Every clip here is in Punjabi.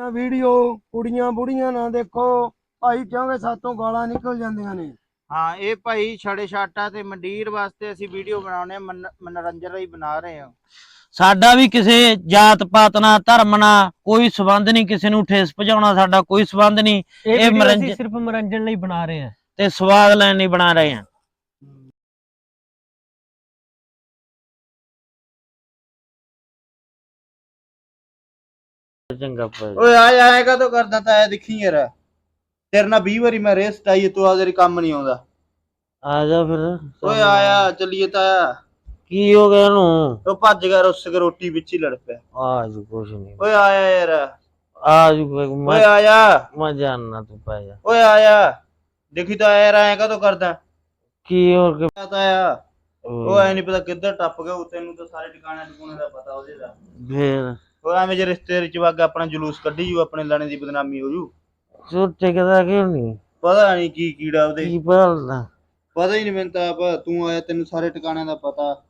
ਜਾਂ ਵੀਡੀਓ ਕੁੜੀਆਂ ਬੁੜੀਆਂ ਨਾ ਦੇਖੋ। ਭਾਈ ਕਿਉਂਕਿ ਸਾਤੋਂ ਗਾਲਾਂ ਨਿਕਲ ਜਾਂਦੀਆਂ ਨੇ। ਹਾਂ ਇਹ ਭਾਈ ਛੜੇ ਛਾਟਾ ਤੇ ਮੰਡੀਰ ਵਾਸਤੇ ਅਸੀਂ ਵੀਡੀਓ ਬਣਾਉਣੇ ਮਨੋਰੰਜਨ ਲਈ ਬਣਾ ਰਹੇ ਹਾਂ। ਸਾਡਾ ਵੀ ਕਿਸੇ ਜਾਤ ਪਾਤ ਨਾਲ ਧਰਮ ਨਾਲ ਕੋਈ ਸਬੰਧ ਨਹੀਂ ਕਿਸੇ ਨੂੰ ਠੇਸ ਪਹੁੰਚਾਉਣਾ ਸਾਡਾ ਕੋਈ ਸਬੰਧ ਨਹੀਂ। ਇਹ ਮਨੋਰੰਜਨ- ਸਿਰਫ ਮਨੋਰੰਜਨ ਲਈ ਬਣਾ ਰਹੇ ਹਾਂ। ਤੇ ਸਵਾਦ ਲੈਣ ਲਈ ਬਣਾ ਰਹੇ ਹਾਂ। ਚੰਗਾ ਭਾਈ ਓਏ ਆ ਆਏ ਕਦੋਂ ਕਰਦਾ ਤਾਂ ਐ ਦੇਖੀ ਯਾਰ। ਤੇਰੇ ਨਾਲ 20 ਵਾਰੀ ਮੈਂ ਰੇਸ ਟਾਈ ਤੂੰ ਆ ਤੇਰੀ ਕੰਮ ਨਹੀਂ ਆਉਂਦਾ। ਆ ਜਾ ਫਿਰ। ਓਏ ਆਇਆ ਚੱਲੀਏ ਤਾਇਆ ਕੀ ਹੋ ਗਿਆ ਨੂੰ ਉਹ ਭੱਜ ਗਿਆ ਰੁੱਸ ਕੇ ਰੋਟੀ ਵਿੱਚ ਹੀ ਲੜ ਪਿਆ। ਆ ਜੂ ਕੁਛ ਨਹੀਂ ਓਏ ਆਇਆ ਯਾਰ। ਆ ਜੂ ਓਏ ਮੈਂ ਆਇਆ। ਮੈਂ ਜਾਣਨਾ ਤੂੰ ਪੈ ਜਾ। ਓਏ ਆਇਆ। ਦੇਖੀ ਤਾਂ ਯਾਰ ਐ ਕਦੋਂ ਕਰਦਾ। ਕੀ ਕੇ ਤਾਇਆ ਉਹ ਐ ਨਹੀਂ ਪਤਾ ਕਿੱਧਰ ਟੱਪ ਗਿਆ ਉਹ ਤੈਨੂੰ ਤਾਂ ਸਾਰੇ ਟਿਕਾਣੇ ਟਿਕਾਣੇ ਦਾ ਪਤਾ ਉਹਦੇ ਦਾ। ਫੇਰ। ਉਹ ਐਵੇਂ ਜੇ ਰਿਸ਼ਤੇ ਵਿੱਚ ਵਗ ਆਪਣਾ ਜਲੂਸ ਕੱਢੀ ਜੂ ਆਪਣੇ ਲਾਣੇ ਦੀ ਬਦਨਾਮੀ ਹੋ ਜੂ। ਛੋਟੇ ਕਦਾ ਕਿਉਂ ਨਹੀਂ? ਪਤਾ ਨਹੀਂ ਕੀ ਕੀੜਾ ਉਹਦੇ। ਕੀ ਭਾਲਦਾ ਪਤਾ ਹੀ ਨਹੀਂ ਮੈਨੂੰ ਤਾਂ ਆਪ ਤੂੰ ਆਇਆ ਤੈਨੂੰ ਸਾਰੇ ਟਿਕਾਣਿਆਂ ਦਾ ਪਤਾ।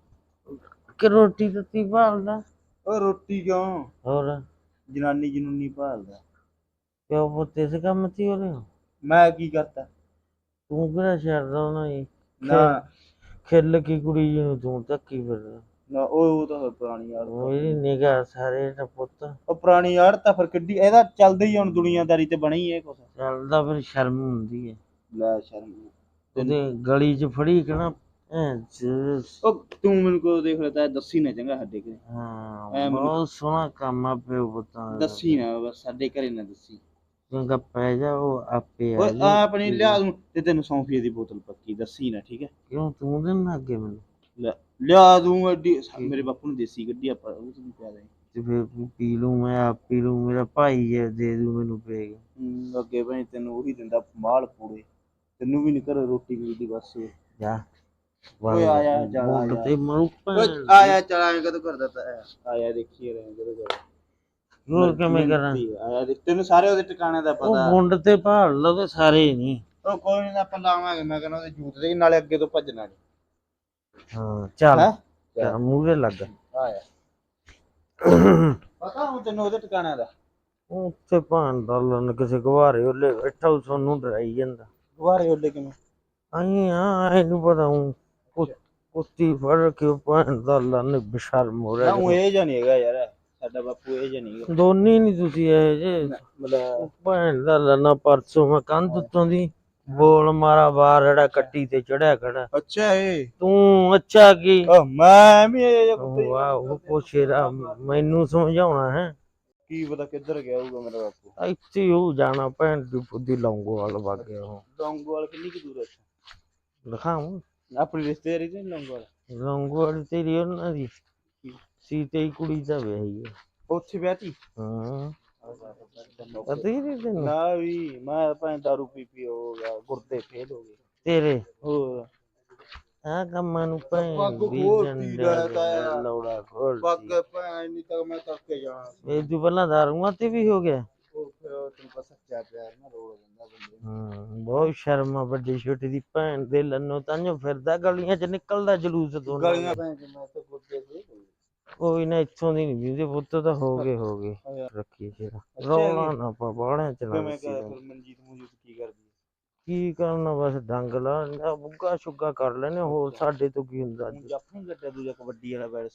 ਕਿ ਰੋਟੀ ਦਿੱਤੀ ਭਾਲਦਾ? ਓ ਰੋਟੀ ਕਿਉਂ? ਹੋਰ? ਜਨਾਨੀ ਜਨੂਨੀ ਭਾਲਦਾ। ਪਿਓ ਪੁੱਤੇ ਸੇ ਕੰਮ ਤੀ ਹੋ ਰਿਹਾ ਮੈਂ ਕੀ ਕਰਤਾ? ਤੂੰ ਕਿਹੜਾ ਛੱਡਦਾ ਉਹਨਾਂ ਹੀ ਨਾ। ਖਿੱਲ ਕੀ ਕੁੜੀ ਜੀ ਨੂੰ ਤੂੰ ਧੱਕੀ ਫਿਰਦਾ। ਨਾ ਉਹ ਉਹ ਤਾਂ ਪੁਰਾਣੀ ਯਾਰ ਉਹ ਇਹਦੀ ਨਿਗਾਹ ਸਾਰੇ ਦਾ ਪੁੱਤ। ਉਹ ਪੁਰਾਣੀ ਯਾਰ ਤਾਂ ਫਿਰ ਕਿੱਡੀ ਇਹਦਾ ਚੱਲਦਾ ਹੀ ਹੁਣ ਦੁਨੀਆਦਾਰੀ ਤੇ ਬਣੀ ਇਹ ਕੁਛ। ਚੱਲਦਾ ਫਿਰ ਸ਼ਰਮ ਹੁੰਦੀ ਹੈ ਲੈ ਸ਼ਰਮ ਉਹਦੇ ਗਲੀ 'ਚ ਫੜੀ ਕਹਣਾ ਉਹ ਤੂੰ ਮੈਨੂੰ ਕੋ ਦੇਖ ਲੈਤਾ ਦੱਸੀ ਨਾ ਚੰਗਾ ਸਾਡੇ ਘਰੇ। ਹਾਂ ਬਹੁਤ ਸੋਹਣਾ ਕੰਮ ਆ ਪਿਓ ਪੁੱਤਾਂ ਦੱਸੀ ਨਾ ਬਸ ਸਾਡੇ ਘਰੇ ਨਾ ਦੱਸੀ। ਚੰਗਾ ਪੈ ਜਾ ਉਹ ਆਪੇ ਆ। ਆ ਆਪਣੀ ਲਿਆ ਦੂੰ ਤੇ ਤੈਨੂੰ ਸੌਂਫੀ ਦੀ ਬੋਤਲ ਪੱਕੀ ਦੱਸੀ ਨਾ ਠੀਕ ਹੈ? ਕਿਉਂ ਤੂੰ ਦੇ ਨਾ ਅੱਗੇ ਮੈਨੂੰ? ਲੈ। ਲਿਆ ਦੂੰ ਅੱਡੀ ਮੇਰੇ ਬਾਪੂ ਨੂੰ ਦੇਸੀ ਗੱਡੀ ਆਪਾਂ ਉਹ ਤੈਨੂੰ ਪਿਆ ਦੇ ਤੇ ਫਿਰ ਪੀ ਲੂੰ ਮੈਂ ਆਪ ਪੀ ਲੂੰ ਮੇਰਾ ਭਾਈ ਹੈ ਦੇ ਦੂ ਮੈਨੂੰ ਪਏਗਾ ਹਮ, ਅੱਗੇ ਭਾਈ ਤੈਨੂੰ ਉਹੀ ਦਿੰਦਾ ਮਾਲ ਪੂੜੇ ਤੈਨੂੰ ਵੀ ਨਹੀਂ ਕਰ ਰੋਟੀ ਮਿਲਦੀ ਬਸ। ਜਾ। ਓਏ ਆ ਜਾ, ਜਾ, ਆ ਬੁੱਢ ਜਾ। ਤੇ ਮਰੂ ਓਏ ਭੈਣ ਆਇਆ ਚਲ ਆਇਆ ਕਦੋਂ ਕਰਦਾ ਤਾ ਆਇਆ ਦੇਖੀਏ ਰਹੇ ਕਦੋਂ ਕਰ ਹੋਰ ਕਿਵੇਂ ਕਰਾਂ? ਆਇਆ ਦੇਖ ਤੈਨੂੰ ਸਾਰੇ ਉਹਦੇ ਟਿਕਾਣੇ ਦਾ ਉਹ ਪਤਾ। ਮੁੰਡ ਤੇ ਭਾਲ ਲਓ ਤੇ ਸਾਰੇ ਨਹੀਂ ਉਹ ਕੋਈ ਨਹੀਂ ਆਪਾਂ ਲਾਵਾਂਗੇ। ਮੈਂ ਕਹਿੰਦਾ ਉਹਦੇ ਜੂਤ ਦੇ ਨਾਲੇ ਅੱਗੇ ਤੋਂ ਭੱਜਣਾ ਹਾਂ ਚੱਲ। ਹੈਂ? ਚੱਲ ਮੂਹਰੇ ਲੱਗ। ਆਇਆ। ਪਤਾ ਹੁਣ ਤੈਨੂੰ ਉਹਦੇ ਟਿਕਾਣੇ ਦਾ? ਉੱਥੇ ਭਾਂ ਦਾ ਲਨ ਕਿਸੇ ਗਵਾਰੇ ਉਹਲੇ ਬੈਠਾ ਉਹ ਤੁਹਾਨੂੰ ਡਰਾਈ ਜਾਂਦਾ। ਦੁਬਾਰੇ ਉਹਲੇ ਕਿਵੇਂ? ਆਈ ਆ ਇਹਨੂੰ ਪਤਾ ਹੂੰ ਕੁੱਤੀ ਫੜ ਕੇ ਭਾਂ ਦਾ ਲਨ ਬਸ਼ਰਮ ਹੋ ਨਾ ਰਿਹਾ ਉਹ ਇਹ ਜਾਂ ਨਹੀਂ ਹੈਗਾ ਯਾਰ ਸਾਡਾ ਬਾਪੂ ਇਹ ਜਾਂ ਨਹੀਂ ਹੈਗਾ। ਦੋਨੇ ਨਹੀਂ ਤੁਸੀਂ ਇਹ ਜੇ ਮਤਲਬ ਭੈਣ ਦਾ ਲੰਨਾ ਪਰਸੋਂ ਮੈਂ ਕੰਧ ਉੱਤੋਂ ਦੀ ਬੋਲ ਮਾਰਾ ਬਾਹਰ ਜਿਹੜਾ ਕੱਟੀ ਤੇ ਚੜਿਆ ਖੜਾ। ਅੱਛਾ ਇਹ ਤੂੰ ਅੱਛਾ ਕੀ? ਮੈਂ ਵੀ ਇਹ ਕੁੱਤੇ ਵਾਹ ਉਹ ਪੁੱਛੇਰਾ ਮੈਨੂੰ ਸਮਝਾਉਣਾ ਹੈ? ਕੀ ਪਤਾ ਕਿੱਧਰ ਗਿਆ ਹੋਊਗਾ ਮੇਰਾ ਬਾਪੂ ਇੱਥੇ ਹੀ ਉਹ ਜਾਣਾ ਭੈਣ ਦੀ ਫੁੱਦੀ ਲੌਂਗੋ ਵਾਲ ਵਗ ਗਿਆ ਉਹ। ਲੌਂਗੋਵਾਲ ਕਿੰਨੀ ਕੁ ਦੂਰ ਹੈ ਇੱਥੋਂ? ਦਿਖਾਵਾਂ? ਆਪਣੀ ਰਿਸ਼ਤੇਦਾਰੀ ਤੇ ਲੌਂਗੋਵਾਲ? ਲੌਂਗੋ ਵਾਲੀ ਤੇਰੀ ਉਹਨਾਂ ਦੀ। ਸੀਤੇ ਹੀ ਕੁੜੀ ਦਾ ਵਿਆਹੀ ਹੈ ਉੱਥੇ ਵਿਆਹਤੀ ਹਾਂ। ਪਤਾ ਹੀ ਨਹੀਂ ਤੈਨੂੰ? ਨਾ ਵੀ ਮੈਂ ਭਾਂ ਦਾਰੂ ਪੀ ਪੀ ਹੋ ਗਿਆ ਗੁਰਦੇ ਫੇਲ ਹੋ ਗਏ। ਤੇਰੇ? ਹੋਰ? ਆ ਕੰਮਾਂ ਨੂੰ ਭੈਣ ਪੱਗ ਦੀ ਖੋਲਤੀ ਜੰਡਾ ਲੈ ਤਾਇਆ। ਲੌੜਾ ਖੋਲ ਪੱਗ ਭਾਂ ਨਹੀਂ ਤਾਂ ਮੈਂ ਤੱਕੇ ਜਾਣਾ ਸੀ। ਇਹ ਤੂੰ ਪਹਿਲਾਂ ਦਾਰੂਆਂ ਤੇ ਵੀ ਹੋ ਗਿਆ? ਉਹ ਫਿਰ ਉਹ ਤੈਨੂੰ ਪਤਾ ਸੱਚਾ ਪਿਆਰ ਨਾ ਰੋਲ ਜਾਂਦਾ ਬੰਦੇ ਨੂੰ। ਹਾਂ ਬਹੁਤ ਸ਼ਰਮ ਆ ਵੱਡੀ ਛੋਟੀ ਦੀ ਭੈਣ ਦੇ ਲੰਨੋ ਤਾਂਿਓ ਫਿਰਦਾ ਗਲੀਆਂ 'ਚ ਨਿਕਲਦਾ ਜਲੂਸ ਦੋਨਾਂ ਮੈਂ ਤਾਂ ਕੋਈ ਨਾ ਇੱਥੋਂ ਦੀ ਨਹੀਂ ਵੀਦੇ ਪੁੱਤ ਤਾਂ ਹੋ ਗਏ ਹੋ ਗਏ। ਰੱਖੀ ਜਿਹੜਾ ਰੌਲਾ। ਨਾ ਪਾ ਬਾਹਲਿਆਂ ਚ ਨਾ ਕਿਵੇਂ ਦੱਸੀ ਕਰ ਗੱਲ। ਫਿਰ ਮਨਜੀਤ ਮੂਜੀਤ ਕੀ ਕਰਦੀ ਹੈ? ਕੀ ਕਰਨਾ ਬਸ ਡੰਗ ਲਾ ਬੁੱਗਾ ਸ਼ੁੱਗਾ ਕਰ ਲੈਨੇ ਹੋਰ ਸਾਡੇ ਤੋਂ ਕੀ ਹੁੰਦਾ ਹੁਣ ਜਾਪੂ ਗੱਡਾ ਦੂਜਾ ਕਬੱਡੀ ਵਾਲਾ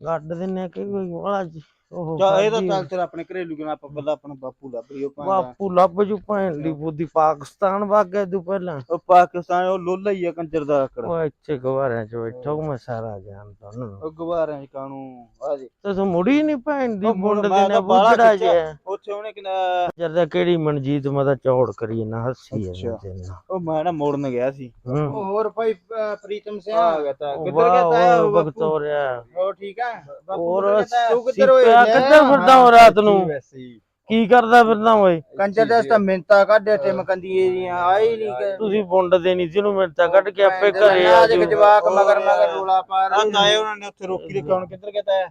ਗੱਡ ਦਿੰਨੇ ਆ ਕਿ ਕੋਈ ਵਾਲਾ ਜੀ। ਉਹ ਚਾ ਇਹ ਤਾਂ ਚੱਲ ਤੇਰਾ ਆਪਣੇ ਘਰੇਲੂ ਕਿਉਂ ਆਪਾਂ ਪਹਿਲਾਂ ਆਪਣਾ ਬਾਪੂ ਲੱਭ ਰਹੀ ਉਹ ਬਾਪੂ ਲੱਭ ਜੂ ਭੈਣ ਦੀ ਬੁੱਧੀ ਪਾਕਿਸਤਾਨ ਵਗ ਗਿਆ ਤੂੰ ਪਹਿਲਾਂ। ਉਹ ਪਾਕਿਸਤਾਨ ਉਹ ਲੋਲਾ ਹੀ ਆ ਕੰਜਰ ਦਾ ਆਕੜ। ਉਹ ਇੱਥੇ ਗਵਾਰਿਆਂ ਚ ਬੈਠਾ ਉਹ ਮੈਂ ਸਾਰਾ ਜਾਣਦਾ ਉਹਨਾਂ ਉਹ ਗਵਾਰਾਂ ਚ ਕਾਨੂੰ ਆ ਜੇ। ਤੇ ਤੂੰ ਮੁੜੀ ਨਹੀਂ ਭੈਣ ਦੀ ਉਹ ਮੁੰਡ ਦੇ ਤਾਂ ਨੇ ਬਾਹਲਾ ਬੁੱਝੜਾ। ਜਿਹਾ। ਉੱਥੇ ਉਹਨੇ ਕਿਨਾ ਜਰਦਾ ਕਿਹੜੀ ਮਨਜੀਤ ਮਦਾ ਚੌੜ ਕਰੀ ਨਾ ਹੱਸੀ ਨਾ ਉਹ ਮੈਂ ਨਾ ਮੋੜਨ ਗਿਆ ਸੀ। ਹੋਰ ਭਾਈ ਪ੍ਰੀਤਮ ਸਿੰਘ ਆ ਗਿਆ ਤਾਂ। ਕਿੱਧਰ ਗਿਆ ਵਾਹ, ਉਹ ਬਾਪੂ? ਬਕਤੌਰਿਆ ਹੋ ਠੀਕ ਆ? ਹੋਰ ਤੂੰ ਕਿੱਧਰ ਹੋਏ ਲਿਆ? ਕਿੱਧਰ ਫਿਰਦਾ ਹੋ ਰਾਤ ਨੂੰ? ਵੈਸੇ ਹੀ। ਕੀ ਕਰਦਾ ਫਿਰਦਾ ਓਏ? ਕੰਜਰ ਦੇ ਤਾਂ ਮਿੰਤਾ ਕੱਢੇ ਤੇ ਮਕੰਦੀ ਦੀਆਂ ਆਈ ਨਹੀਂ ਕਿ। ਤੁਸੀਂ ਬੁੰਡ ਦੇ ਨਹੀਂ ਜਿਹਨੂੰ ਮਿੰਟਾਂ ਕੱਢ ਕੇ ਆਪੇ ਘਰੇ ਆ ਅੱਜ ਜਾਓ। ਜਵਾਕ ਮਗਰ ਮਗਰ ਰੋਲਾ ਪਾ ਆ ਰਹੇ ਤਾਏ ਉਹਨਾਂ ਨੇ ਉੱਥੇ ਰੋਕੀ ਰੱਖਿਆ ਹੁਣ ਕਿੱਧਰ ਗਿਆ ਤਾਇਆ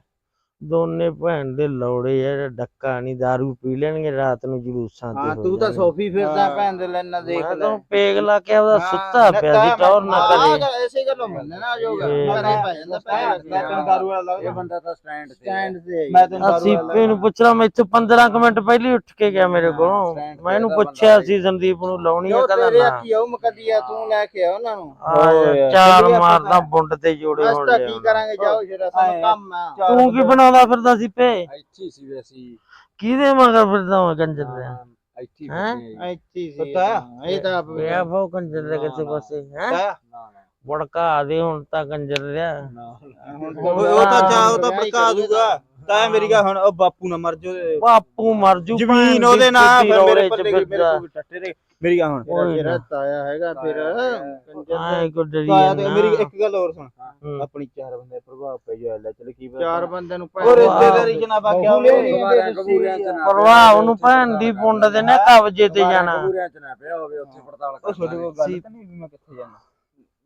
ਦੋਨੇ ਭੈਣ ਦੇ ਲੋੜੇ ਆ ਡੱਕਾ ਨਹੀਂ दारू ਪੀ ਲੈਣਗੇ ਰਾਤ ਨੂੰ ਜਲੂਸਾਂ ਤੇ ਹਾਂ ਹੋ ਤੂੰ ਤਾਂ। ਸੋਫੀ ਫਿਰਦਾ ਭੈਣ ਦੇ ਲੈਣਾ ਦੇਖ ਲੈ। ਤਾਂ ਪੇਗ ਲਾ ਕੇ ਉਹਦਾ ਸੁੱਤਾ ਪਿਆ ਸੀ ਟੌਰ ਨਾ ਕਰੇ। ਐਸੇ ਗੱਲੋਂ ਮੰਨਣਾ ਜੋਗਾ ਤੇ- ਘਰੇ ਪੈ ਜਾਂਦਾ ਮੈਂ ਤੈਨੂੰ ਦਾਰੂ ਵਾਲਾ ਲੱਗਦਾ। ਇਹ ਬੰਦਾ ਤਾਂ ਸਟੈਂਡ ਤੇ ਸਟੈਂਡ ਤੇ ਮੈਂ ਤੈਨੂੰ ਦਾਰੂ ਅਸੀਂ ਵਾਲਾ ਪੇ ਨੂੰ ਪੁੱਛ ਲਾ ਮੈਂ ਇੱਥੇ 15 ਕੁ ਮਿੰਟ ਪਹਿਲੇ ਹੀ ਉੱਠ ਕੇ ਗਿਆ ਮੇਰੇ ਕੋਲੋਂ। ਮੈਂ ਇਹਨੂੰ ਪੁੱਛਿਆ ਸੀ ਸੰਦੀਪ ਨੂੰ ਲਾਉਣੀ ਆ ਤੇਰੇ ਨਾ। ਹੱਥੀ ਆਉ ਮਕਦੀਆ ਤੂੰ ਲੈ ਕੇ ਆ ਉਹਨਾਂ ਨੂੰ। ਚਾਰ ਮਾਰਦਾ ਬੁੰਡ ਤੇ ਜੋੜੇ ਅਸ ਹੋਣ ਤਾਂ ਲਿਆ ਕੀ ਕਰਾਂਗੇ ਜਾਓ ਜਿਹੜਾ ਸਾਨੂੰ ਕੰਮ ਆ। ਤੂੰ ਕੀ ਬਣਾਉਂਦਾ ਫਿਰਦਾ ਸੀ ਪੇ। ਇੱਥੇ ਸੀ ਵੀ ਅਸੀਂ। ਕਿਹਦੇ ਮਗਰ ਫਿਰਦਾ ਮੈਂ ਕੰਜਰ ਦੇ? ਇੱਥੇ ਹੀ ਹੈਂ? ਆ ਜੀ। ਸੀ ਪਤਾ ਹੈ? ਹਾਂ, ਇਹ ਤਾਂ ਕੰਜਰ ਦੇ ਕਿਸੇ ਪਾਸੇ ਹੈ? ਤਾਇਆ, ਨਾ ਨਾ। ਬੜਕਾ ਦੇ ਹੁਣ ਤਾਂ ਕੰਜਰ ਰਿਆ ਹੁਣ ਉਹ ਉਹ ਤਾਂ ਚਾ ਉਹ ਤਾਂ ਭੜਕਾ ਦੂਗਾ। ਤਾਇਆ ਮੇਰੀ ਗੱਲ ਹੁਣ ਉਹ ਬਾਪੂ ਨਾ ਮਰ ਜੋ ਬਾਪੂ ਮਰ ਜੂ ਜ਼ਮੀਨ ਉਹਦੇ ਨਾਲ ਫਿਰ ਮੇਰੇ ਪੱਲੇ ਮੇਰੇ ਕੋਲ ਵੀ ਟੱਟੇ ਰਹੇ ਮੇਰੀ ਗੱਲ ਹੁਣ ਕੋਈ ਤੇਰਾ। ਤਾਇਆ ਹੈਗਾ ਫਿਰ ਕੰਜਰ। ਆਏ ਕੋ ਡਰੀ ਤਾਇਆ ਤੇ। ਮੇਰੀ ਇੱਕ ਗੱਲ ਹੋਰ ਸੁਣ। ਆਪਣੀ ਚਾਰ ਬੰਦੇ ਪ੍ਰਭਾਵ ਪੈ ਜੋ ਲੈ ਚਲ ਕੀ ਚਾਰ ਬੰਦਿਆਂ ਨੂੰ ਉਹ ਰਿਸ਼ਤੇਦਾਰੀ ਚ ਨਾ ਚ ਨਾ ਪਰਵਾਹ ਉਹਨੂੰ ਭੈਣ ਦੀ ਪੁੰਡ ਦੇ ਨੇ ਕਬਜੇ ਤੇ ਜਾਣਾ ਕਬੂਰਿਆਂ ਚ ਨਾ ਪਿਆ ਹੋਵੇ ਉੱਥੇ ਪੜਤਾਲ ਉਹ ਕਰ ਕੋਲ ਗੱਲ ਤਾਂ ਨਹੀਂ ਵੀ ਮੈਂ ਕਿੱਥੇ ਜਾਣਾ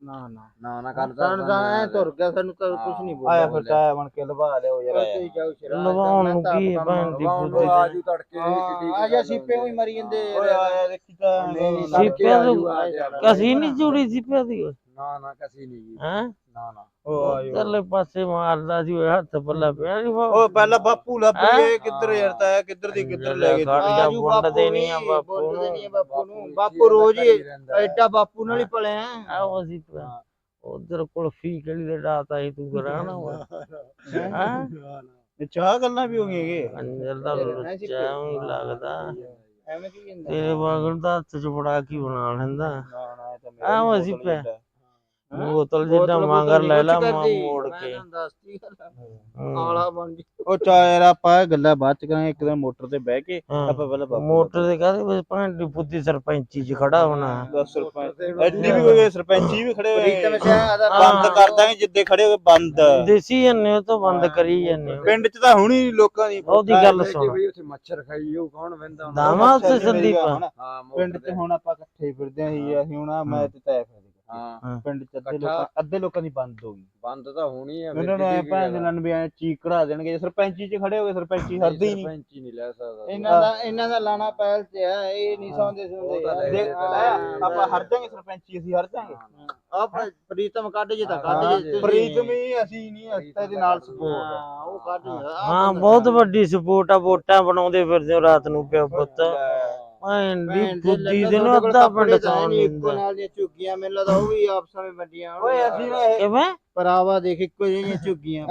ਨਾ ਨਾ। ਨਾ ਨਾ ਗੱਲ ਸਾਨੂੰ ਤਾਂ ਐ ਤੁਰ ਗਿਆ ਸਾਨੂੰ ਤਾਂ ਕੁਝ ਨਹੀਂ ਆਇਆ ਬੋਲਿਆ ਫਿਰ ਤਾਇਆ ਬਣ ਕੇ ਲਵਾ ਲਿਓ ਯਾਰ। ਉੱਥੇ ਹੀ ਜਾਓ ਸ਼ਰਾ ਲਵਾਉਣ ਨੂੰ ਕੀ ਹੈ ਭੈਣ ਦੀ ਲਵਾਉਣ ਬੁੱਧੀ ਨੂੰ ਆਜੂ ਤੜਕੇ ਆ ਜਾ ਸੀਪੇ ਹੋਈ ਮਰੀ ਜਾਂਦੇ ਓਏ ਆਇਆ ਦੇਖੀ ਤਾਂ। ਨਹੀਂ, ਸੀ ਤੜਕੇ ਪਿਆ ਆਜੂ, ਤੂੰ ਆ ਜਾ। ਕਸੀ ਨਹੀਂ ਜੁੜੀ ਸੀ ਪਿਆ ਦੀ ਨਾ ਨਾ ਕਸੀ ਨਹੀਂ ਜੀ ਹੈ? ਨਾ ਨਾ। ਉਹ ਆਇਓ ਚੱਲੇ ਪਾਸੇ ਮਾਰਦਾ ਸੀ ਉਹ ਹੱਥ ਪੱਲਾ ਪਿਆ ਨਹੀਂ ਉਹ ਪਹਿਲਾਂ ਬਾਪੂ ਲੱਭ ਗਏ ਕਿੱਧਰ ਯਾਰ ਤਾਇਆ ਕਿੱਧਰ ਦੀ ਕਿੱਧਰ ਲੈ ਗਏ ਬੁੰਡ ਬਾਪੂ ਦੇਣੀ ਆ ਬਾਪੂ ਨੂੰ। ਆ ਬਾਪੂ ਨੂੰ। ਬਾਪੂ ਰੋਜ਼ ਹੀ ਐਡਾ ਬਾਪੂ ਨਾਲ ਹੀ ਪਲਿਆ ਆਓ ਅਸੀਂ ਉਧਰ ਕੁਲਫੀ ਕਿਹੜੀ ਦੇ ਰਾਤ ਆਈ ਤੂੰ ਕਰਾਣਾ ਵਾ ਹਾਂ? ਇਹ ਚਾਹ ਗੱਲਾਂ ਵੀ ਹੋ ਗਈਆਂ ਅੰਜਰ ਦਾ ਲੁੱਚਾ ਹੀ ਲੱਗਦਾ। ਐਵੇਂ ਕੀ ਕਹਿੰਦਾ ਤੇਰੇ ਵਾਂਗਣ ਦਾ ਹੱਥ ਚ ਫੜਾ ਕੀ ਬਣਾ ਲੈਂਦਾ। ਨਾ ਨਾ ਇਹ ਤਾਂ ਮੇਰਾ ਆਹ ਅਸੀਂ ਪੈ ਬੋਤਲ ਜਿੱਦਾਂ ਮੰਗਰ ਲੈ ਲਾ ਮੋੜ ਕੇ। ਦੱਸਤੀ। ਆਲਾ ਬਣ ਜੀ ਉਹ ਚਾ ਯਾਰ ਆਪਾਂ ਇਹ ਗੱਲਾਂ ਬਾਅਦ ਚ ਕਰਾਂਗੇ ਇੱਕ ਦਿਨ ਮੋਟਰ ਤੇ ਬਹਿ ਕੇ। ਆਪਾਂ ਪਹਿਲਾਂ ਬਾਪੂ ਮੋਟਰ ਦੇ ਕਾਹਦੇ ਵਿੱਚ ਭਾਂਡੀ ਦੀ ਪੁੱਤੀ ਸਰਪੰਚੀ ਚ ਖੜਾ ਹੋਣਾ। ਦਾ ਸਰਪੰਚ ਐਡੀ ਵੀ ਹੋਏ ਸਰਪੰਚੀ ਵੀ ਖੜੇ ਹੋਏ। ਬੰਦ ਕਰ ਦਾਂਗੇ ਜਿੱਦੇ ਖੜੇ ਹੋਏ ਬੰਦ। ਦੇਸੀ ਜੰਨੇ ਉਹ ਤੋਂ ਬੰਦ ਕਰੀ ਜੰਨੇ ਪਿੰਡ ਚ ਤਾਂ ਹੁਣੀ ਲੋਕਾਂ ਦੀ ਉਹਦੀ ਗੱਲ ਸੁਣ। ਉੱਥੇ ਮੱਛਰ ਖਾਈ ਉਹ ਕੌਣ ਵੰਦਾ ਦਾਵਾ ਉੱਥੇ ਸੰਦੀਪ। ਪਿੰਡ ਚ ਹੁਣ ਆਪਾਂ ਇਕੱਠੇ ਫਿਰਦੇ ਆਂ ਅਸੀਂ ਹੁਣ ਮੈਂ ਤੇ ਤੈ ਫਿਰਦੇ ਹਾਂ। ਪਿੰਡ ਚ ਅੱਧੇ। ਲੋਕਾਂ ਅੱਧੇ ਲੋਕਾਂ ਦੀ ਬੰਦ ਹੋ ਗਈ। ਬੰਦ ਤਾਂ ਹੋਣੀ ਆ ਉਹਨਾਂ ਨੂੰ ਐ ਭੈਣ ਦੇ ਲੰਨ ਵੀ ਐ ਚੀਕ ਕਢਾ ਦੇਣਗੇ ਜੇ ਸਰਪੰਚੀ ਚ ਖੜੇ ਹੋਗੇ ਸਰਪੰਚੀ ਹਰਦੀ ਹੀ ਨਹੀਂ। ਸਰਪੰਚ ਹੀ ਨਹੀਂ ਲੈ ਸਕਦਾ। ਇਹਨਾਂ ਦਾ ਇਹਨਾਂ ਦਾ ਲਾਣਾ ਪਹਿਲ ਤੇ ਆ ਇਹ ਨਹੀਂ ਸੌਂਦੇ ਸੁਣਦੇ ਆਪਾਂ ਹਰ ਜਾਾਂਗੇ ਸਰਪੰਚੀ ਅਸੀਂ ਹਰ ਜਾਾਂਗੇ। ਆ ਪ੍ਰੀਤਮ ਕੱਢ ਜੇ ਤਾਂ ਕੱਢ ਜੇ। ਪ੍ਰੀਤਮ ਹੀ ਅਸੀਂ ਨਹੀਂ ਅਸੀਂ ਤਾਂ ਇਹਦੇ ਨਾਲ ਸਪੋਰਟ ਹਾਂ, ਉਹ ਕੱਢ ਹਾਂ ਬਹੁਤ ਵੱਡੀ ਸਪੋਰਟ ਆ ਵੋਟਾਂ ਬਣਾਉਂਦੇ ਫਿਰਦੇ ਹੋ ਰਾਤ ਨੂੰ ਪਿਓ ਪੁੱਤ। ਭੈਣ ਦੀ ਬੁੱਧੀ ਦੇ ਨੂੰ ਅੱਧਾ ਪਿੰਡ ਤਾਂ ਹੈ ਸੌਣ ਨੀ, ਇੱਕੋ ਦਿੰਦਾ। ਨਾਲ ਦੀਆਂ ਝੁੱਗੀਆਂ ਮੈਨੂੰ ਲੱਗਦਾ ਉਹ ਵੀ ਆਪਸਾਂ ਵਿੱਚ ਵੰਡੀਆਂ। ਓਏ ਅਸੀਂ ਕਿਵੇਂ? ਭਰਾਵਾ ਦੇਖ ਇੱਕੋ ਜਿਹੀਆਂ ਝੁੱਗੀਆਂ।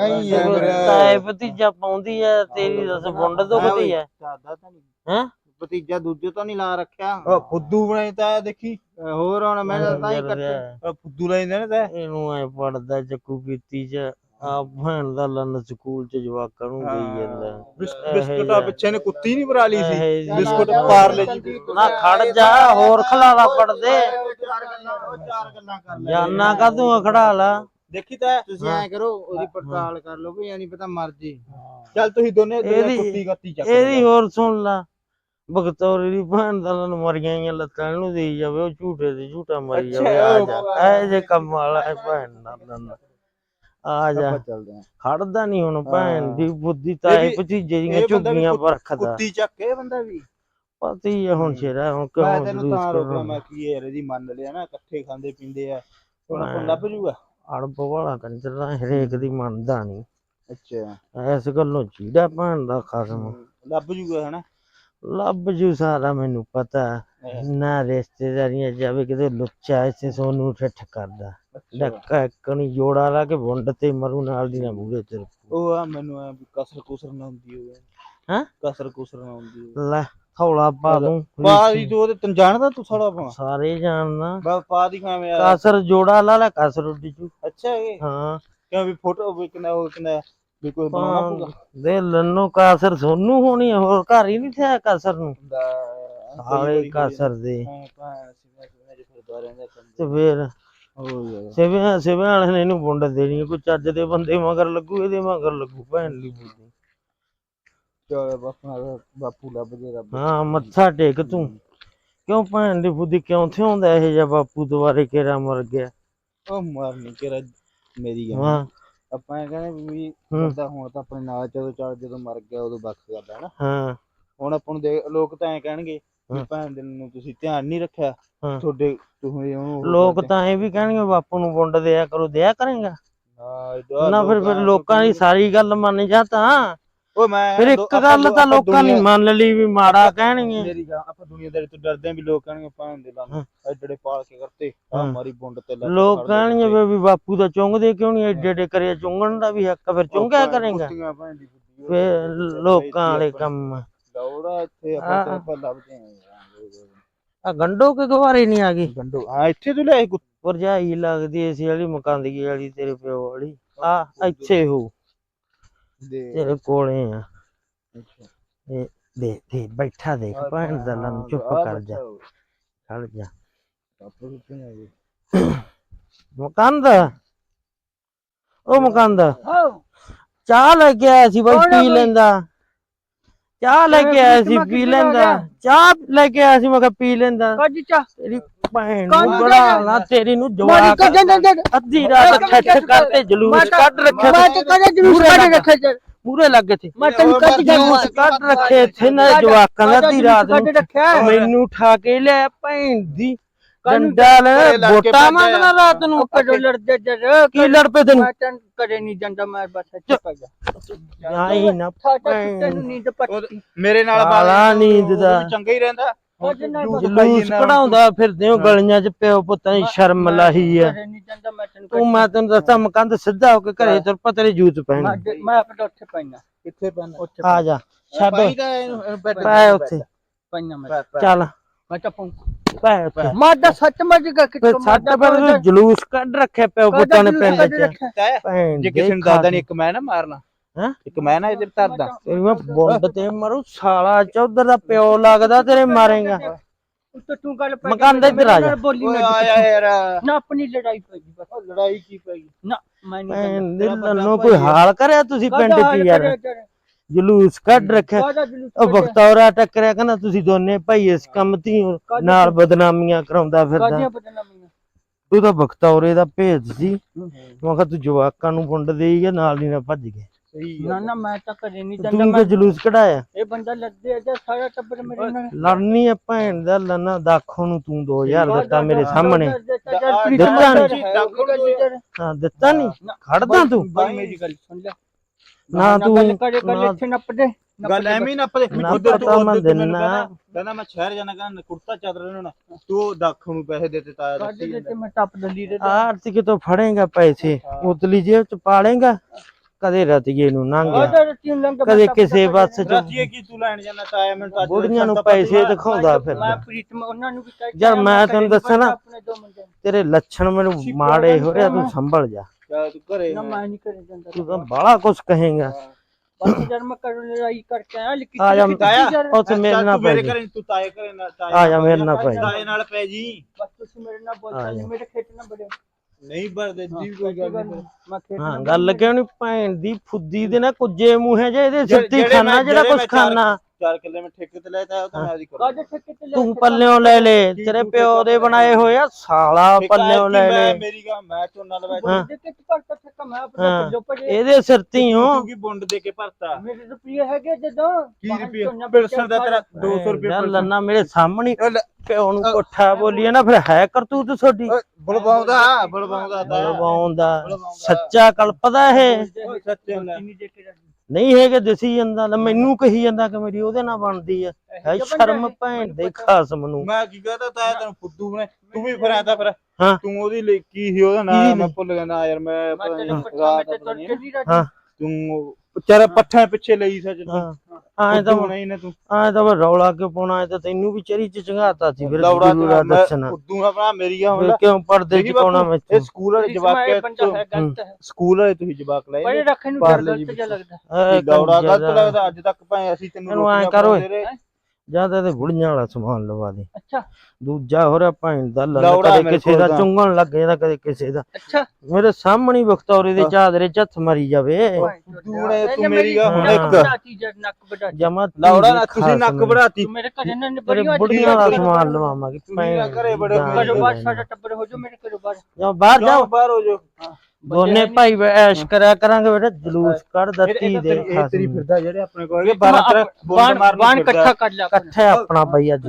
ਤਾਏ ਭਤੀਜਾ ਪਾਉਂਦੀ ਐ ਤੇਰੀ ਦੱਸ ਵੰਡ ਦੁਖਦੀ ਐ। ਸਾਦਾ ਤਾਂ ਨਹੀਂ। ਹੈਂ? ਭਤੀਜਾ ਦੂਜੇ ਤੋਂ ਨਹੀਂ ਲਾ ਰੱਖਿਆ। ਉਹ ਫੁੱਦੂ ਬਣਾਈ ਤਾਂ ਦੇਖੀ। ਹੋਰ ਹੁਣ ਮੈਂ ਤਾਂ ਹੀ ਕੱਟੇ ਫੁੱਦੂ ਲਾਈ ਨੇ ਤਾਂ। ਇਹਨੂੰ ਐ ਪੜਦਾ ਚੱਕੂ ਪੀਤੀ ਚ। ਆ ਭੈਣ ਦਾ ਲੰਨ ਸਕੂਲ ਚ ਜਵਾਕਾਂ ਨੂੰ ਦੇਈ ਜਾਂਦਾ। ਬਿਸ- ਇਹ ਬਿਸਕੁਟਾਂ। ਪਿੱਛੇ ਨੇ ਕੁੱਤੀ ਨਹੀਂ ਬਰਾ ਲਈ ਇਹ ਸੀ ਜਾ। ਬਿਸਕੁਟ ਪਾਰਲੇ ਜੀ। ਨਾ ਖੜ ਜਾ ਹੋਰ ਖਲਾਲਾ ਪੜਦੇ ਚਾਰ ਗੱਲਾਂ ਉਹ ਚਾਰ ਗੱਲਾਂ ਕਰ ਲੈ ਜਾਨਾ ਕਾ ਤੂੰ ਅਖੜਾ ਲਾ। ਦੇਖੀ ਤਾਂ ਤੁਸੀਂ ਐ ਕਰੋ ਉਹਦੀ ਪੜਤਾਲ ਕਰ ਲਓ ਵੀ ਯਾਨੀ ਪਤਾ ਮਰ ਜੇ ਚੱਲ ਤੁਸੀਂ ਦੋਨੇ ਇਹਦੀ- ਕੁੱਤੀ ਗੱਤੀ ਚੱਕ ਇਹਦੀ ਹੋਰ ਸੁਣ ਲਾ। ਬਗਤੌਰੀ ਦੀ ਭੈਣ ਦਾ ਲੰਨ ਮਰੀਆਂ ਹੀ ਲੱਤਾਂ ਨੂੰ ਦੇਈ ਜਾਵੇ ਉਹ ਝੂਠੇ ਤੇ ਝੂਠਾ ਮਰੀ ਜਾਵੇ ਆ ਜਾ। ਐ ਜੇ ਕੰਮ ਵਾਲਾ ਹੈ ਭੈਣ ਦਾ ਲੰਨ। ਆ ਜਾ। ਚੱਲਦੇ ਆਂ ਖੜਦਾ ਨਹੀਂ ਹੁਣ ਭੈਣ ਦੀ ਬੁੱਧੀ ਤਾਂ ਇਹ ਭਤੀਜੇ ਦੀਆਂ ਝੁੱਗੀਆਂ ਕੁੱਤ- ਪਰਖਦਾ ਕੁੱਤੀ ਚੱਕ ਕੇ ਬੰਦਾ ਵੀ। ਪਤੀ ਹੈ ਹੁਣ ਸ਼ੇਰਾ ਹੁਣ ਮੈਂ ਕਿਉਂ ਤੈਨੂੰ ਜਲੂਸ ਤਾਂ ਕਰਨਾ ਮੈਂ ਕੀ ਯਾਰ ਇਹਦੀ ਮੰਨ ਲਿਆ ਨਾ ਇਕੱਠੇ ਖਾਂਦੇ ਪੀਂਦੇ ਆ। ਹੁਣ ਹਾਂ। ਲੱਭ ਜੂਗਾ। ਅੜਬ ਵਾਲਾ ਕੰਜਰ ਦਾ ਹਰੇਕ ਦੀ ਮੰਨਦਾ ਨਹੀਂ ਅੱਛਾ। ਇਸ ਗੱਲੋਂ ਚੀੜਾ ਭੈਣ ਦਾ ਖਸਮ। ਲੱਭ ਜੂਗਾ ਹਨਾ। ਲੱਭ ਜੂ ਸਾਰਾ ਮੈਨੂੰ ਪਤਾ। ਨਾ ਰਿਸ਼ਤੇਦਾਰੀਆਂ ਜਾਵੇ ਕਿਤੇ ਲੁੱਚਾ ਇਸੇ ਸੋਨੂੰ ਠੱਠ ਕਰਦਾ। ਡੱਕਾ ਕਣੀ ਜੋੜਾ ਲਾ ਕੇ ਵੁੰਡ ਤੇ ਮਰੂ ਨਾਲ ਦੀ ਨਾ ਮੂਰੇ ਤੇ ਉਹ ਆ ਮੈਨੂੰ ਆ ਕਸਰ ਕੁਸਰ ਨਾ ਹੁੰਦੀ ਹੋਵੇ। ਹੈਂ? ਕਸਰ ਕੁਸਰ ਨਾ ਹੁੰਦੀ ਹੋਵੇ। ਲੈ ਥੌਲਾ ਪਾ ਦੂੰ। ਪਾ ਦੀ ਤੂੰ ਉਹਦੇ ਤੈਨੂੰ ਜਾਣਦਾ ਤੂੰ ਸਾਲਾ ਪਾ ਸਾਰੇ ਜਾਣਦਾ। ਬਸ ਪਾ ਦੀ ਖਾਵੇਂ ਆ ਕਾਸਰ ਜੋੜਾ ਲਾ ਲੈ ਕਾਸਰ ਉੱਡੀ ਚੂ ਅੱਛਾ ਇਹ। ਹਾਂ। ਕਿਉਂ ਵੀ ਫੋਟੋ ਕਿੰਨਾ ਉਹ ਕਿੰਨਾ ਵੀ ਕੋਈ ਬਣਾਉਣਾ ਪਊਗਾ ਦੇ ਲੰਨੋ ਕਾਸਰ ਸੋਨੂੰ ਹੋਣੀ ਆ, ਹੋਰ ਘਰ ਹੀ ਨਹੀਂ ਥਿਆ ਕਾਸਰ ਨੂੰ। ਹੁੰਦਾ ਸਾਲੇ ਕਾਸਰ ਦੇ। ਸਿਵਾ ਸਿਵਾ ਤੇ ਫੇਰ? ਸਿਵਿਆਂ ਸਿਵਿਆਂ ਵਾਲੇ ਨੇ ਇਹਨੂੰ ਵੁੰਡ ਦੇਣੀ ਆ, ਕੋਈ ਚੱਜ ਦੇ ਬੰਦੇ ਮਗਰ ਲੱਗੂ ਇਹਦੇ ਮਗਰ ਲੱਗੂ ਭੈਣ ਦੀ ਬੁੱਧੀ ਚਲ ਬਾਪੂ ਬਾਪੂ ਲੱਭ ਜੇ ਰੱਬ। ਹਾਂ ਮੱਥਾ ਟੇਕ ਤੂੰ। ਕਿਉਂ ਭੈਣ ਦੀ ਬੁੱਧੀ ਕਿਉਂ ਥਿਉਂਦਾ ਇਹ ਜਿਹਾ ਬਾਪੂ ਦੁਬਾਰੇ ਕਿਹੜਾ ਮਰ ਗਿਆ? ਉਹ ਮਰਨੀ ਕਿਹੜਾ ਮੇਰੀ ਹਾਂ। ਆਪਾਂ ਇਹ ਕਹਿੰਦੇ ਵੀ ਹੂੰ। ਬੰਦਾ ਹੁਣ ਤਾਂ ਆਪਣੇ ਨਾਲ ਜਦੋਂ ਚੱਲ ਜਦੋਂ ਮਰ ਗਿਆ ਉਦੋਂ ਵੱਖ ਕਰਦਾ ਹਨਾ ਹਾਂ ਹੁਣ ਆਪਾਂ ਨੂੰ ਦੇਖ ਲੋਕ ਤਾਂ ਐ ਕਹਿਣਗੇ ਵੀ ਹਾਂ। ਭੈਣ ਦੇ ਨੂੰ ਤੁਸੀਂ ਧਿਆਨ ਨਹੀਂ ਰੱਖਿਆ ਹਾਂ। ਤੁਹਾਡੇ ਤੁਸੀਂ ਉਹਨੂੰ ਉਹ ਲੋਕ। ਤਾਂ ਇਹ ਵੀ ਕਹਿਣਗੇ ਬਾਪੂ ਨੂੰ ਵੰਡ ਦਿਆ ਕਰੋ ਦਿਆ ਕਰੇਗਾ ਨਾ ਫਿਰ ਲੋਕਾਂ ਦੀ ਸਾਰੀ ਗੱਲ ਮੰਨ ਜਾ ਤਾਂ ਓਏ ਮੈਂ ਫਿਰ ਇੱਕ ਗੱਲ ਤਾਂ ਲੋਕਾਂ ਨੇ ਮੰਨ ਲਈ ਵੀ ਮਾੜਾ ਕਹਿਣਗੇ। ਮੇਰੀ ਗੱਲ ਆਪਾਂ ਦੁਨੀਆਦਾਰੀ ਤੋਂ ਡਰਦੇ ਆਂ ਵੀ ਲੋਕ ਕਹਿਣਗੇ ਦੇ ਪਾਲ ਕੇ ਕਰਤੇ ਆ। ਮਾਰੀ ਬੁੰਡ ਤੇ ਲੋਕ ਕਹਿਣਗੇ। ਵੀ ਬਾਪੂ ਦਾ ਚੁੰਗਦੇ ਕਿਉਂ ਨਹੀਂ? ਏਡੇ ਏਡੇ ਕਰਿਆ ਚੁੰਗਣ ਦਾ ਵੀ ਹੱਕ ਫਿਰ ਚੁੰਗਿਆ ਕਰੇਗਾ। ਫਿਰ ਲੋਕਾਂ ਵਾਲੇ ਕੰਮ ਦੌੜਾ ਇੱਥੇ ਹਾਂ। ਆਪਾਂ ਤੇਰੇ ਪਰ ਲੱਭਦੇ ਆਂ ਆ ਗੰਡੋ ਕੇ ਗਵਾਰੇ ਨਹੀਂ ਆ ਗਈ ਗੰਡੋ ਹਾਂ ਇੱਥੇ ਤੋਂ ਕੁੱਤੇ ਭਰਜਾਈ ਲੱਗਦੀ ਏਸੀ ਵਾਲੀ ਮਕਾਂਦਗੀ ਵਾਲੀ ਤੇਰੇ ਪਿਓ ਵਾਲੀ। ਆ ਇੱਥੇ ਹੋ। ਦੇ ਤੇਰੇ ਕੋਲੇ ਆ। ਅੱਛਾ। ਦੇ ਦੇ ਬੈਠਾ ਦੇਖ ਭੈਣ ਦਾ ਲੰਨ ਚੁੱਪ ਕਰ ਜਾ। ਖੜ ਜਾ। ਮਕੰਦ? ਉਹ ਮਕੰਦ। ਚਾਹ ਲੈ ਕੇ ਆਇਆ ਸੀ ਬਈ ਪੀ ਲੈਂਦਾ। ਚਾਹ ਲੈ ਕੇ ਆਇਆ ਸੀ ਪੀ ਲੈਂਦਾ। ਚਾਹ ਲੈ ਕੇ ਆਇਆ ਸੀ ਮੈਂ ਕਿਹਾ ਪੀ ਲੈਂਦਾ। ਕਾਜੀ ਚਾ ਤੇਰੀ ਭੈਣ ਨੂੰ ਦੇ ਬੜਾ ਦੇ। ਨਾ ਤੇਰੀ ਨੂੰ ਮਾਰੀ ਜਵਾਕ ਕਰ ਦੇ ਦੇ ਅੱਧੀ ਰਾਤ ਠੱਠ ਕਰਤੇ ਜਲੂਸ ਕੱਢ ਰੱਖਿਆ ਮੈਂ ਤੇ ਕਦੇ ਜਲੂਸ ਕੱਢ ਰੱਖਿਆ ਜੇ? ਮੂਰੇ ਲੱਗੇ ਸੀ। ਮੈਂ ਤੈਨੂੰ ਕੱਢ ਜਲੂਸ ਕੱਢ ਰੱਖੇ ਇੱਥੇ ਨਾ ਜਵਾਕਾਂ ਦਾ ਅੱਧੀ ਰਾਤ ਨੂੰ। ਕੱਢ ਰੱਖਿਆ ਮੈਨੂੰ ਉਠਾ ਕੇ ਲਿਆ ਭੈਣ ਦੀ। ਕੰਨ ਡੰਡਾ ਲੈ ਘਰੇ ਲੱਗ ਕੇ ਵੋਟਾਂ ਬੈਠਾ ਮੰਗਣਾ ਰਾਤ ਨੂੰ ਕਦੋਂ ਲੜਦੇ ਜਰ ਕੀ ਲੜ ਪਏ ਤੈਨੂੰ? ਮੈਂ ਤੈਨੂੰ ਕਦੇ ਨਹੀਂ ਜਾਂਦਾ ਮੈਂ ਬਸ ਇੱਥੇ ਪੈ ਜਾ ਆਈ ਨਾ ਤੈਨੂੰ ਨੀਂਦ ਪੱਟੀ ਮੇਰੇ ਨਾਲ ਬਾਲਾ ਨੀਂਦ ਦਾ। ਚੰਗਾ ਹੀ ਰਹਿੰਦਾ। ਜਲੂਸ ਕਢਾਉਂਦਾ ਫਿਰਦੇ ਹੋ ਗਲੀਆਂ 'ਚ ਪਿਓ ਪੁੱਤਾਂ ਦੀ ਸ਼ਰਮ ਲਾਹੀ ਆ। ਤੂੰ ਮੈਂ ਤੈਨੂੰ ਦੱਸਾਂ ਮਕੰਦ ਸਿੱਧਾ ਹੋ ਕੇ ਘਰੇ ਤੁਰ ਪਾ ਤੇਰੇ ਜੂਤ ਪੈਣ। ਮੈਂ ਆਪਣੇ ਉੱਥੇ ਪੈਣਾ। ਕਿੱਥੇ ਉੱਥੇ ਆ ਜਾ ਛੱਡ। ਪੈ ਉੱਥੇ। ਪੈਣਾ ਮੈਂ। ਚੱਲ। ਮੈਂ ਤਾਂ ਪਉਂ ਪੈ ਉੱਥੇ। ਮੈਂ ਤਾਂ ਸੱਚ ਮੱਝ ਕੇ ਫਿਰ ਸੱਟ ਪਰ ਜਲੂਸ ਕੱਢ ਰੱਖਿਆ ਪਿਓ ਪੁੱਤਾਂ ਨੇ ਪਿੰਡ 'ਚ। ਭੈਣ ਜੇ ਦੇ ਕਿਸੇ ਨੂੰ ਦੱਸਦਾ ਨਹੀਂ ਇੱਕ ਮੈਂ ਨਾ ਮਾਰਨਾ। ਹੈਂ? ਇੱਕ ਮੈਂ ਨਾ ਇਹਦੇ ਧਰਦਾ ਤੇਰੀ ਮੈਂ ਬੁੰਡ ਤੇ ਮਰੂ ਸਾਲਾ ਚੌਧਰ ਦਾ ਪਿਓ ਲੱਗਦਾ ਤੇਰੇ ਮਾਰੇਗਾ। ਉੱਤੇ ਤੂੰ ਗੱਲ ਪੈ ਮਕਾਨ ਦੇ ਇੱਧਰ ਆ ਜਾ। ਬੋਲੀ ਓਏ ਨਾ ਆਇਆ ਯਾਰ। ਨਾ ਆਪਣੀ ਲੜਾਈ ਪੈਗੀ ਬਸ। ਉਹ ਲੜਾਈ ਕੀ ਪੈ ਗਈ? ਨਾ ਮੈਂ ਨਹੀਂ ਭੈਣ ਦੇ ਲੰਨੋ ਕੋਈ ਹਾਲ ਕਰਿਆ ਤੁਸੀਂ ਪਿੰਡ 'ਚ ਯਾਰ? ਜਲੂਸ ਕੱਢ ਰੱਖਿਆ। ਉਹ ਬਖਤੌਰਾ ਟੱਕਰਿਆ ਕਹਿੰਦਾ ਤੁਸੀਂ ਦੋਨੇ ਭਾਈ ਇਸ ਕੰਮ ਤੀ ਨਾਲ ਬਦਨਾਮੀਆਂ ਕਰਾਉਂਦਾ ਫਿਰਦਾ। ਤੂੰ ਤਾਂ ਬਖਤੌਰੇ ਦਾ ਭੇਜ ਸੀ। ਮੈਂ ਕਿਹਾ ਤੂੰ ਜਵਾਕਾਂ ਨੂੰ ਵੰਡ ਦੇਈ ਗਿਆ ਨਾਲ ਦੀ ਨਾਲ ਭੱਜ ਗਏ ਸਹੀ ਨਾ ਨਾ ਮੈਂ ਤਾਂ ਕਦੇ ਨਹੀਂ ਜਾਂਦਾ ਤੂੰ ਮੈਂ ਕਿ ਜਲੂਸ ਕਢਾਇਆ। ਇਹ ਬੰਦਾ ਲੱਦੇ ਅਜਾ ਸਾਰਾ ਟੱਬਰ ਮੇਰੇ ਨਾਲ। ਲੜਨੀ ਆ ਭੈਣ ਦਾ ਲੰਨਾ ਦਾਖੋਂ ਨੂੰ ਤੂੰ 2000 ਦਿੱਤਾ ਮੇਰੇ ਸਾਹਮਣੇ। ਦਿੱਤਾ ਦਿੱਤਾ ਨਹੀਂ। ਨੀ। ਹਾਂ ਦਿੱਤਾ ਨਹੀਂ। ਖੜਦਾ ਤੂੰ। ਬਾਈ ਮੇਰੀ ਗੱਲ ਸੁਣ ਲੈ। ਨਾ ਤੂੰ ਗੱਲ ਕਰੇ ਗੱਲ ਨਾ- ਇੱਥੇ ਨੱਪ ਦੇ। ਗੱਲ ਐਵੇਂ ਨਾ ਪਦੇ ਨਾ ਉਧਰ ਪਤਾ ਤੂੰ ਮੈਂ ਉਧਰ ਮੈਨੂੰ ਦਿਨਾ। ਕਹਿੰਦਾ ਕਹਿੰਦਾ ਮੈਂ ਸ਼ਹਿਰ ਜਾਣਾ ਕਹਿੰਦਾ ਕੁੜਤਾ ਚਾਦਰ ਲੈਣਾ ਤੂੰ ਦੱਖ ਨੂੰ ਪੈਸੇ ਦੇ ਦਿੱਤਾ ਤਾਇਆ ਕੱਢ ਦੱਸੀ ਦੇ ਤੇ ਮੈਂ ਟੱਪ ਦਲੀ ਦੇ ਆਰਤੀ ਕਿਤੋਂ ਫੜੇਗਾ ਪੈਸੇ। ਉਤਲੀ ਜੇਬ ਚ ਪਾਲੇਗਾ। ਕਦੇ ਰਤੀਏ ਨੂੰ ਲੰਗ ਕਦੇ ਕਿਸੇ ਬੱਸ ਚ। ਰਾਤੀਏ ਕੀ ਤੂੰ ਲੈਣ ਜਾਣਾ ਤਾਇਆ ਮੈਨੂੰ ਤਾਂ ਬੁੜੀਆਂ ਨੂੰ ਤਾਂ ਪੈਸੇ। ਦਿਖਾਉਂਦਾ ਮੈਂ ਫਿਰਦਾ। ਪ੍ਰੀਤਮ ਉਹਨਾਂ ਨੂੰ ਵੀ ਕਹਿ ਯਾਰ ਮੈਂ ਤੈਨੂੰ ਦੱਸਾਂ ਨਾ। ਤੇਰੇ ਲੱਛਣ ਮੈਨੂੰ ਮਾੜੇ ਹੋ ਰਿਹਾ ਤੂੰ ਸੰਭਲ ਜਾ। ਤੂੰ ਘਰੇ ਨਾ ਮੈਂ ਨਹੀਂ ਕਰੇ ਜਾਂਦਾ ਤੂੰ ਤਾਂ ਬਾਹਲਾ ਕੁਛ ਕਹੇਗਾ। ਬਸ ਮੈਂ ਕਰ ਲੜਾਈ ਕਰਕੇ ਆਇਆ ਲੇਕਿਨ ਆ ਜਾ ਉੱਥੇ ਮੇਰੇ ਨਾਲ ਤੂੰ ਪੈ ਜੀ। ਘਰੇ ਤੂੰ ਤਾਏ ਘਰੇ ਨਾ ਤਾਏ ਆ ਜਾ ਮੇਰੇ ਨਾਲ ਪੈ ਜੀ। ਤਾਏ ਨਾਲ ਪੈ ਜੀ। ਬਸ ਤੁਸੀਂ ਮੇਰੇ ਨਾਲ ਬੋਲ। ਮੇਰੇ ਖੇਤ ਨਾ ਬੜੇ ਨਹੀਂ ਬਰਦੇ ਦੀ ਕੋਈ ਗੱਲ ਨਹੀਂ ਮੈਂ ਖੇਤ ਹਾਂ ਗੱਲ ਕਿਉਂ ਨਹੀਂ ਭੈਣ ਦੀ ਫੁੱਦੀ ਦੇ ਨਾ ਕੁੱਜੇ ਮੂੰਹੇ ਜੇ ਇਹਦੇ ਸਿੱਧੀ ਖਾਣਾ ਜਿਹੜਾ ਕੁਛ ਖਾਣਾ ਚਾਰ ਕਿੱਲੇ ਮੈਂ ਠੇਕੇ ਤੇ ਲੈ ਤਾ ਉਹ ਤਾਂ ਮੈਂ ਆਦੀ ਕਰ ਕਾਹਦੇ ਠੇਕੇ ਤੇ ਲੈ ਤੂੰ ਪੱਲਿਓਂ ਲੈ ਲੈ ਤੇਰੇ ਪਿਓ ਦੇ ਬਣਾਏ ਹੋਏ ਆ ਸਾਲਾ ਪੱਲਿਓਂ ਲੈ ਲੈ। ਮੇਰੀ ਗਾ ਮੈਂ ਝੋਨਾ ਲਵਾਇਆ ਹਾਂ। ਦੇ ਕੇ ਕਰਤਾ ਠੇਕਾ ਮੈਂ ਆਪਣੇ। ਪੱਜੋ ਪੜੇ ਇਹਦੇ ਸਿਰ ਤੀ ਹੋ ਤੂੰ ਕੀ ਬੁੰਡ ਦੇ ਕੇ ਭਰਤਾ? ਮੇਰੇ ਰੁਪਏ ਹੈਗੇ ਜਦੋਂ? ਕੀ ਪੰਜ ਰੁਪਏ? ਸੌ ਨੱਬੇ ਪਿਲਸਣ ਦਾ ਤੇਰਾ 200 ਰੁਪਏ ਯਾਰ ਲੰਨਾ ਮੇਰੇ ਸਾਹਮਣੇ ਪਿਓ ਨੂੰ ਕੋਠਾ ਬੋਲੀਏ ਨਾ ਫਿਰ ਹੈ ਕਰਤੂਤ ਤੁਹਾਡੀ। ਬਲਵਾਉਂਦਾ ਬਲਵਾਉਂਦਾ ਬਲਵਾਉਂਦਾ ਸੱਚਾ ਕਲਪਦਾ ਇਹ। ਸੱਚੇ ਨਹੀਂ ਦੇ ਕੇ ਜਾਂਦੀ। ਨਹੀਂ ਹੈਗੇ ਦਿਸੀ ਜਾਂਦਾ ਲੈ ਮੈਨੂੰ ਕਹੀ ਜਾਂਦਾ ਕਿ ਮੇਰੀ ਉਹਦੇ ਨਾਲ ਬਣਦੀ ਆ। ਹੈ ਸ਼ਰਮ ਭੈਣ ਦੇ ਖਾਸਮ ਨੂੰ। ਮੈਂ ਕੀ ਕਹਤਾ ਤਾਇਆ ਤੈਨੂੰ ਫੁੱਦੂ ਬਣੇ। ਤੂੰ ਵੀ ਫਿਰ ਆਇਆ ਫਿਰ। ਹਾਂ। ਤੂੰ ਉਹਦੀ ਲਈ ਕੀ ਸੀ ਉਹਦਾ ਕਿਹਦੀ ਨਾਮ ਮੈਂ? ਭੁੱਲ ਗਿਆ ਨਾ ਯਾਰ ਮੈਂ ਰਾਤ ਤੇ ਹਾਂ। ਤੂੰ ਚਾਰ ਪੱਠਿਆਂ ਪਿੱਛੇ ਲਈ ਸੱਚ ਤੂੰ ਹਾਂ। ਐਂ ਤਾਂ ਬਣਾਈ ਨੇ ਤੂੰ। ਐਂ ਤਾਂ ਰੌਲਾ ਕਿਉਂ ਪਾਉਣਾ? ਐ ਤਾਂ ਤੈਨੂੰ ਵੀ ਚਰੀ ਚ ਚੰਗਾਤਾ ਸੀ ਫਿਰ ਦੌੜਾ ਜ਼ਰੂਰਾ ਮੈਂ ਦੱਸਣਾ ਫੁੱਦੂ ਆਪਣਾ ਮੇਰੀ ਆ ਹੁਣ ਕਿਉਂ ਪਰਦੇ ਚ ਪਾਉਣਾ ਵਿੱਚ ਇਹ ਸਕੂਲ ਵਾਲੇ ਜਵਾਕ ਸਕੂਲ ਵਾਲੇ ਤੁਸੀਂ ਜਵਾਕ ਲਏ ਬੜੇ ਰੱਖਣ ਨੂੰ ਗਲਤ ਜਿਹਾ ਲੱਗਦਾ। ਦੌੜਾ ਗਲਤ। ਲੱਗਦਾ ਅੱਜ ਤੱਕ ਭਾਵੇਂ ਅਸੀਂ ਤੈਨੂੰ ਓਏ। ਪਾਉਂਦੇ ਰਹੇ। ਜਾਂ ਤਾਂ ਤੇ ਬੁੜੀਆਂ ਵਾਲਾ ਸਮਾਨ ਲਵਾ ਦੇ। ਅੱਛਾ। ਦੂਜਾ ਹੋ ਰਿਹਾ ਭੈਣ ਦਾ ਕਦੇ ਮੇਰੇ ਕਿਸੇ ਦਾ ਤਾਂ। ਚੁੰਗਣ ਲੱਗ ਜਾਂਦਾ ਕਦੇ ਕਿਸੇ ਦਾ। ਅੱਛਾ। ਮੇਰੇ ਸਾਹਮਣੇ ਹੀ ਬਖਤੌਰੇ ਦੇ ਚਾਦਰੇ ਚ ਹੱਥ ਮਾਰੀ ਜਾਵੇ। ਨੇ ਤੂੰ ਮੇਰੀ ਗਾ ਹੁਣ। ਇੱਕ ਬੜਾਤੀ ਨੱਕ ਬੜਾਤੀ ਜਮਾ ਲੌੜਾ ਨਾ ਤੁਸੀਂ ਨੱਕ ਵੜਾਤੀ ਤੂੰ ਮੇਰੇ ਘਰੇ ਨਾ ਤੇਰੇ ਬੜੀ ਬੁੜੀਆਂ ਵਾਲਾ ਸਮਾਨ ਲਵਾਵਾਂਗੇ ਨਾ ਘਰੇ ਬੜੇ ਕਰੋ ਬਾਹਰ ਸਾਡਾ ਟੱਬਰ ਹੋ ਜਾ ਮੇਰੇ ਕਰੋ ਬਾਹਰ। ਜਾ ਬਾਹਰ ਜਾਓ ਜਾਓ। ਬਾਹਰ ਹੋ ਜਾਓ। ਦੋਨੇ ਭਾਈ ਬ- ਐਸ਼ ਕਰਿਆ ਕਰਾਂਗੇ ਬੇਟਾ ਜਲੂਸ ਕੱਢਦਾ ਤੀ ਦੇ ਇਹ ਤੇਰੀ ਫਿਰਦਾ ਜਿਹੜੇ ਆਪਣੇ ਕੋਲ ਇਹ 12 13 ਬਾਣ ਬਾਣ ਇਕੱਠਾ ਕਰ ਲਿਆ ਆਪਣਾ। ਇਕੱਠੇ ਆਪਣਾ ਭਾਈ ਅੱਜ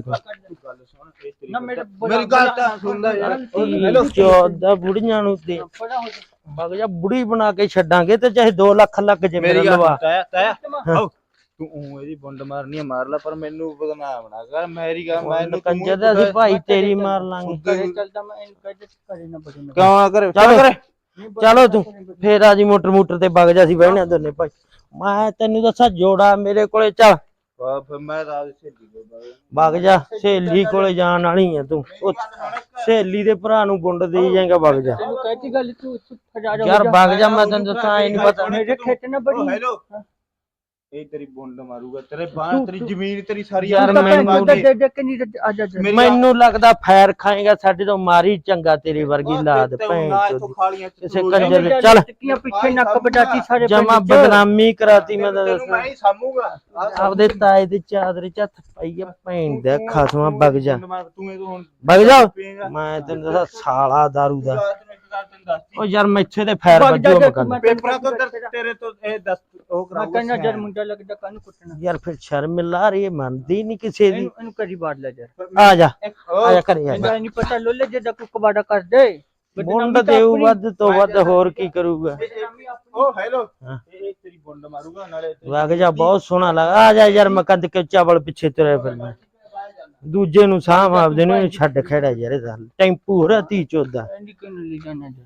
ਨਾ ਮੇਰੇ ਗੱਲ ਤਾਂ ਸੁਣਦਾ ਯਾਰ ਹੈਲੋ ਚੌਦਾ ਬੁੜੀਆਂ ਨੂੰ ਦੇ ਬਗ ਜਾ ਬੁੜੀ ਬਣਾ ਕੇ ਛੱਡਾਂਗੇ ਤੇ ਚਾਹੇ 2 ਲੱਖ ਲੱਗ ਜੇ ਮੇਰਾ ਲਵਾ। ਤਾਇਆ ਤਾਇਆ ਆਓ। ਤੂੰ ਊਂ ਇਹਦੀ ਬੁੰਡ ਮਾਰਨੀ ਆ ਮਾਰ ਲੈ ਪਰ ਮੈਨੂੰ ਬਦਨਾਮ ਨਾ ਕਰ ਮੇਰੀ ਗੱਲ ਤੂੰ ਕੰਜਰ ਦੇ ਅਸੀਂ ਭਾਈ ਤੇਰੀ ਮਾਰ ਲਾਂਗੇ। ਚੱਲਦਾ ਮੈਂ ਇਹਨੂੰ ਦੇ ਕਰੇ ਨਾ ਬੜੇ ਕਿਉਂ ਕਰੇ? ਚਲੋ ਕਰੇ? ਚਲੋ ਤੂੰ ਫੇਰ ਆ ਜੀ ਮੋਟਰ ਮੋਟਰ ਤੇ ਵਗ ਜਾ ਸੀ ਬਹਿਣੇ ਦੋਨੇ ਭਾਈ। ਮੈਂ ਤੈਨੂੰ ਦੱਸਾਂ ਜੋੜਾ ਮੇਰੇ ਕੋਲੇ ਚੱਲ। ਵਾ ਫਿਰ ਮੈਂ ਤਾਂ ਆਪਦੀ ਸਹੇਲੀ ਕੋਲ ਵਗ ਬਾਗ ਜਾ ਸਹੇਲੀ ਕੋਲੇ ਜਾਣ ਵਾਲੀ ਆ ਤੂੰ। ਉਹ ਸਹੇਲੀ ਦੇ ਭਰਾ ਨੂੰ ਗੁੰਡ ਦੇਈ ਜਾਏਗਾ ਵਗ ਜਾ। ਤੈਨੂੰ ਕਹਿਤੀ ਗੱਲ ਤੂੰ ਹਜ਼ਾਰ ਯਾਰ ਵਗ ਜਾ ਮੈਂ ਤੈਨੂੰ ਦੱਸਾਂ ਇਹ ਨਹੀਂ ਪਤਾ। ਮੇਰੇ ਖੇਤ ਨਾ ਬੜੀ ਹੈਲੋ। ਇਹ ਤੇਰੀ ਬੁੰਡ ਮਾਰੂਗਾ ਤੇਰੇ ਬਾਹ ਤੇਰੀ ਜ਼ਮੀਨ ਤੇਰੀ ਸਾਰੀ ਯਾਰ ਮੈਨੂੰ ਨਹੀਂ ਮੈਨੂੰ ਲੱਗਦਾ ਫੈਰ ਖਾਏਗਾ ਸਾਡੇ ਤੋਂ ਮਾਰੀ ਚੰਗਾ ਤੇਰੀ ਵਰਗੀ ਲਾਦ ਭੈਣ ਕਿਸੇ ਕੰਜਰ। ਦੇ- ਚੱਲ। ਟਿੱਕੀਆਂ ਪਿੱਛੇ ਨੱਕ ਬਟਾਤੀ ਸਾਰੇ ਜਮਾ। ਬਦਨਾਮੀ ਕਰਾਤੀ ਮੈਂ ਤਾਂ ਤੈਨੂੰ ਮੈਂ ਦੱਸਾਂ ਹੀ ਸਾਮੂਗਾ ਆਪਦੇ ਤਾਏ ਦੇ ਚਾਦਰੇ ਚ ਹੱਥ ਪਾਈਆ ਭੈਣ ਦੇ ਖਸਮਾ ਵਗ ਜਾ। ਵਗ ਜਾ। ਮੈਂ ਤੈਨੂੰ ਦੱਸਾਂ ਸਾਲਾ ਦਾਰੂ ਦਾ। ਉਹ ਯਾਰ ਮੈਥੇ ਤੇ ਫੈਰ ਵੱਜੋ ਮਕਨ ਪੇਪਰਾਂ ਤੋਂ ਤੇਰੇ ਤੋਂ ਇਹ ਦੱਸ। ਉਹ ਮੈਂ ਕਰਾਊਗਾ ਕਹਿੰਦਾ ਜਰ ਮੁੰਡਾ ਲੱਗਦਾ ਕਾਨੂੰ ਕੁੱਟਣਾ। ਯਾਰ ਫਿਰ ਸ਼ਰਮ ਲਾ ਰਹੀ ਹੈ ਮੰਨਦੀ ਨਹੀਂ ਕਿਸੇ ਦੀ। ਇਹਨੂੰ ਇਹਨੂੰ ਕਰੀ ਬਾੜ ਲੈ ਜਾ ਆ ਜਾ। ਆ ਜਾ ਘਰੇ ਆ ਜਾ। ਇਹਦਾ ਨਹੀਂ ਪਤਾ ਲੋਲੇ ਜੇ ਦਾ ਕੁਕਵਾੜਾ ਕਰ ਦੇ। ਮੁੰਡ ਦੇਊ ਵੱਧ ਤੋਂ ਵੱਧ ਹੋਰ ਕੀ ਕਰੂਗਾ। ਉਹ ਹੈਲੋ। ਹਾਂ। ਇਹ ਤੇਰੀ ਬੁੰਡ ਮਾਰੂਗਾ ਨਾਲੇ ਤੇ- ਵਗ ਜਾ ਬਹੁਤ ਸੋਹਣਾ ਲੱਗਾ ਆ ਜਾ ਯਾਰ ਮੈਂ ਕੰਦ ਕੇ ਚਾਵਲ ਪਿੱਛੇ ਤੁਰਿਆ ਫਿਰਦਾ ਦੂਜੇ ਨੂੰ ਸਾਹ ਆਪਦੇ ਨੂੰ ਇਹਨੂੰ ਛੱਡ ਖੜਾ ਯਾਰ ਇਹਦਾ। ਟੈਂਪੂ ਹੋ ਤੀ ਚੋਦਾ। ਇਹਦੀ ਕਿਉਂ ਲੈ ਜਾਣਾ ਜਾ?